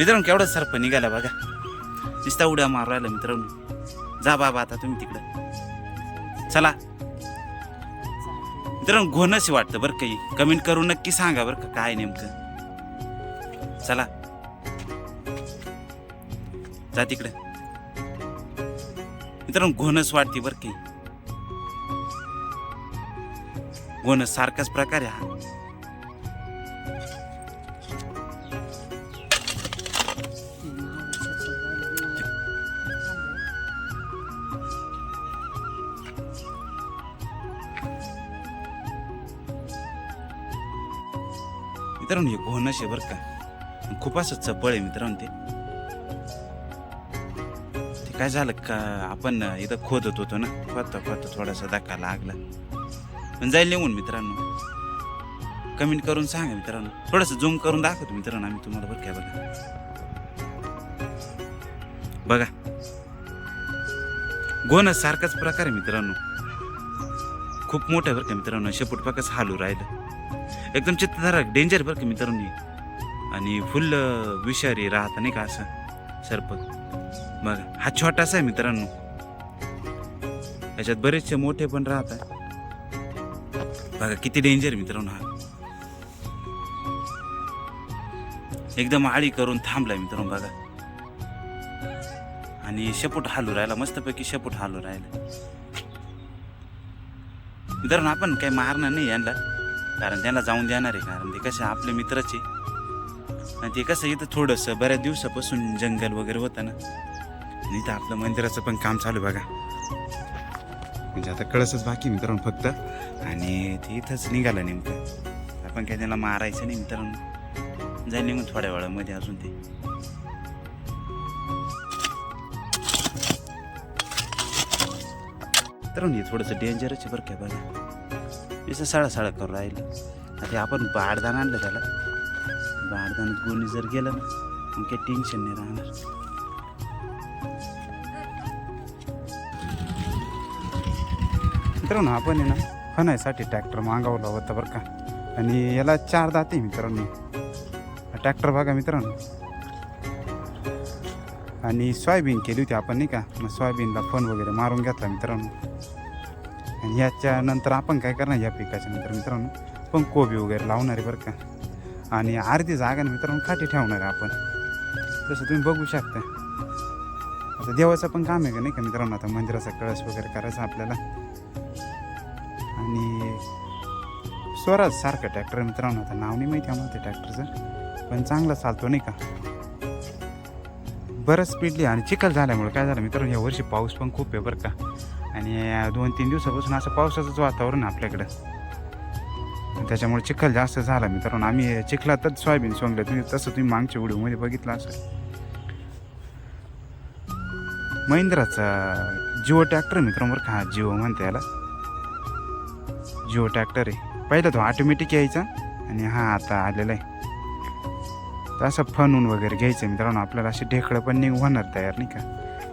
मित्रांनो केवढा सर्प निघाला बघा. नुसता उड्या मारू राहिला मित्रांनो. जा बाबा आता तुम्ही तिकडं. चला. मित्रांनो घोणच वाटतं बरं काही कमेंट करून नक्की सांगा बरं का काय नेमकं. चला. जा तिकडे. मित्रांनो घोणच वाटते बरं काही घोणस सारखाच प्रकार आहे हा. मित्रांनो हे घोणस आहे बरं का. खूप असं चपळ आहे मित्रांनो ते. काय झालं का आपण इथं खोदत होतो ना खोदता खोदता थोडासा धक्का लागला. पण जाईल निघून मित्रांनो. कमेंट करून सांगा मित्रांनो. थोडंसं झूम करून दाखवतो मित्रांनो आम्ही तुम्हाला बरं काय बघा. बघा. घोणस सारखाच प्रकार आहे मित्रांनो. खूप मोठं बरं का मित्रांनो. शेपूट पाकच हालू राहिलं. एकदम चित्तधारक डेंजर बरं का मित्रांनी आणि फुल विषारी राहता नाही का असं? सर्प बघा हा छोटासा आहे मित्रांनो. याच्यात बरेचसे मोठे पण राहतात. बघा किती डेंजर मित्रांनो हा. एकदम आळी करून थांबलाय मित्रांनो बघा. आणि शेपूट हालू राहिला मस्तपैकी शेपूट हालू राहिला. मित्रांनो आपण काही मारणार नाही यांना. कारण त्यांना जाऊन देणार आहे कारण ते कसं आपले मित्रच आहे. आणि ते कसं इथं थोडंसं बऱ्याच दिवसापासून जंगल वगैरे होतं ना. आणि इथं आपलं मंदिराचं पण काम चालू आहे बघा. म्हणजे आता कळसच बाकी मित्रांनो फक्त. आणि ते इथंच निघालं नेमकं. आपण काही त्याला मारायचं नाही मित्रांनो. जाईल निघून थोड्या वेळामध्ये अजून ते. मित्रांनो हे थोडंसं डेंजरच आहे बरं काय बघा. असं साळा करू करून राहिलं. आता आपण बारदान आणलं त्याला. बारदानात गोणी जर गेलं ना मग काही टेन्शन नाही राहणार. मित्रांनो आपण आहे ना फनायसाठी ट्रॅक्टर मागवला होता बरं का. आणि याला चार दाते मित्रांनो. ट्रॅक्टर बघा मित्रांनो. आणि सोयाबीन केली होती आपण नाही का? मग सोयाबीनला फोन वगैरे मारून घेतला मित्रांनो. आणि याच्यानंतर आपण काय करणार या पिकाच्या नंतर मित्रांनो? पण कोबी वगैरे लावणार आहे बरं का. आणि अर्धी जागा ना मित्रांनो खाटी ठेवणार आहे आपण. तसं तुम्ही बघू शकता. आता देवाचं पण काम आहे का नाही का मित्रांनो? आता मंदिराचा कळस वगैरे करायचा आपल्याला. आणि स्वराज सारखं ट्रॅक्टर मित्रांनो. आता नाव नाही माहिती आम्हाला त्या ट्रॅक्टरचं. पण चांगला चालतो नाही का? बरंच स्पीडली आणि चिखल झाल्यामुळे काय झालं मित्रांनो? या वर्षी पाऊस पण खूप आहे बरं का. आणि दोन तीन दिवसापासून असं पावसाचंच वातावरण आहे आपल्याकडं. त्याच्यामुळे चिखल जास्त झाला मित्रांनो. आम्ही चिखलातच सोयाबीन सोंगलं. तुम्ही तसं तुम्ही मागच्या व्हिडिओमध्ये बघितलं असं महिंद्राचा जिओ ट्रॅक्टर मित्रांवर का. हा जिओ म्हणते याला. जिओ ट्रॅक्टर आहे. पहिला तो ऑटोमॅटिक यायचा आणि हा आता आलेला आहे. तर असं फनून वगैरे घ्यायचं मित्रांनो. आपल्याला असे ढेकळं पण नाही होणार तयार नाही का?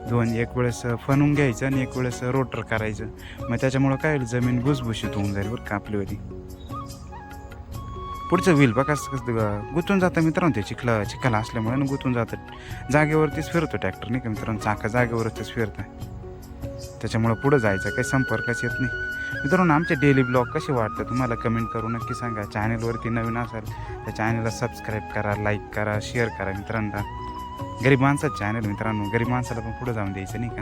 दोन एक वेळेस फनून घ्यायचं आणि एक वेळेस रोटर करायचं. मग त्याच्यामुळं काय होईल? जमीन भुसभुशीत होऊन जाईल बरं कापली होती पुढचं व्हील बघा कसं कसं गुंतून जातं मित्रांनो ते चिखला चिखला असल्यामुळे ना गुंतून जातं. जागेवरतीच फिरतो ट्रॅक्टर नाही का मित्रांनो? चाका जागेवरतीच फिरतं. त्याच्यामुळं पुढं जायचं काही संपर्कच येत नाही. मित्रांनो आमचे डेली ब्लॉग कसे वाटतं तुम्हाला कमेंट करू नक्की सांगा. चॅनलवरती नवीन असाल तर चॅनलला सबस्क्राईब करा लाईक करा शेअर करा मित्रांना. गरीब माणसाचं चॅनल मित्रांनो. गरीब माणसाला पण पुढं जाऊन द्यायचं नाही का?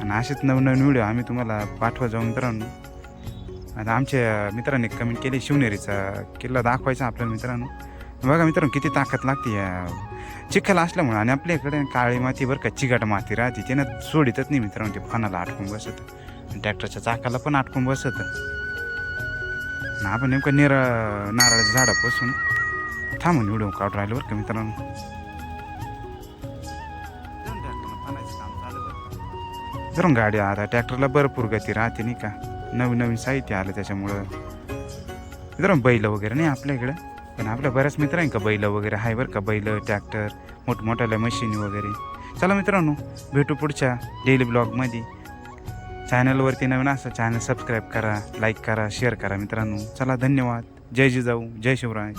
आणि असेच नवनवीन व्हिडिओ आम्ही तुम्हाला पाठवा जाऊ मित्रांनो. आता आमच्या मित्रांनी कमेंट केली शिवनेरीचा किल्ला दाखवायचा आपल्याला मित्रांनो. बघा मित्रांनो किती ताकद लागते या. चिखल असल्यामुळे आणि आपल्याकडे काळी माती बरं का चिगाट माती राहते. त्यानं सोडितच नाही मित्रांनो ते फणाला अटकून बसत. आणि ट्रॅक्टरच्या चाकाला पण अटकून बसत. आपण नेमकं निर नारळाच्या झाडापासून थांबून व्हिडिओ काढून राहिलो बरं का मित्रांनो. धरून गाडी आता ट्रॅक्टरला भरपूर गती राहते नाही का? नवीन नवीन साहित्य आलं त्याच्यामुळं. मित्रांनो बैल वगैरे नाही आपल्या इकडं? पण आपल्या बऱ्याच मित्र आहे का बैल वगैरे? आहे बरं का बैल ट्रॅक्टर मोठमोठ्याल्या मशीनी वगैरे. चला मित्रांनो भेटू पुढच्या डेली ब्लॉगमध्ये. चॅनलवरती नवीन असं चॅनल सबस्क्राईब करा लाईक करा शेअर करा मित्रांनो. चला धन्यवाद. जय जिजाऊ जय शिवराय.